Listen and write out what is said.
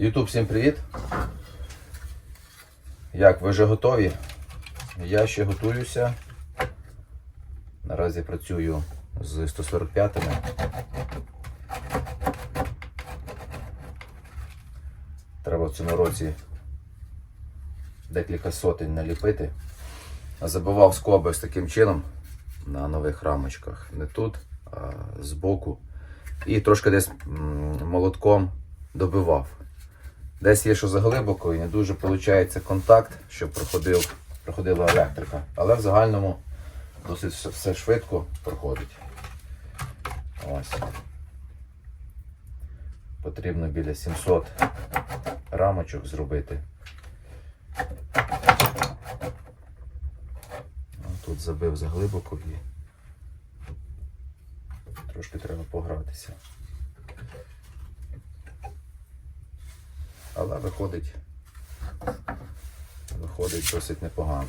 Ютуб, всім привіт! Як, ви вже готові? Я ще готуюся. Наразі працюю з 145-ми. Треба в цьому році декілька сотень наліпити. Забивав скоби ось таким чином на нових рамочках. Не тут, а збоку. І трошки десь молотком добивав. Десь є, що заглибоко і не дуже виходить контакт, щоб проходив, проходила електрика. Але в загальному досить все- швидко проходить. Ось. Потрібно біля 700 рамочок зробити. Ну, Тут забив заглибоко і трошки треба погратися. Але виходить, виходить досить непогано.